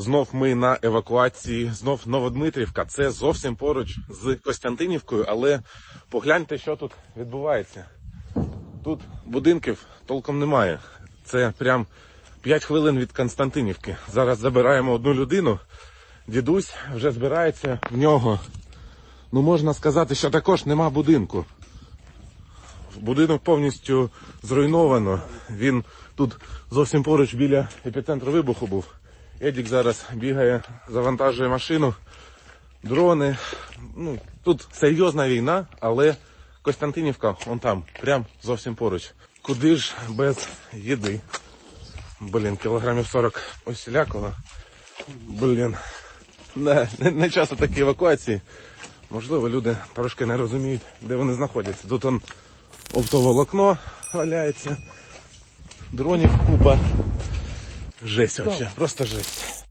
Знов ми на евакуації, знов Новодмитрівка. Це зовсім поруч з Костянтинівкою, але погляньте, що тут відбувається. Тут будинків толком немає. Це прям 5 хвилин від Константинівки. Зараз забираємо одну людину. Дідусь вже збирається в нього. Ну можна сказати, що також нема будинку. Будинок повністю зруйновано. Він тут зовсім поруч біля епіцентру вибуху був. Едік зараз бігає, завантажує машину, дрони. Ну, тут серйозна війна, але Костянтинівка, он там, прям зовсім поруч. Куди ж без їди? Блін, кілограмів 40 усілякого. Блін. Не, не, не часто такі евакуації. Можливо, люди трошки не розуміють, де вони знаходяться. Тут он оптоволокно валяється, дронів купа. Жесть вообще, просто жесть.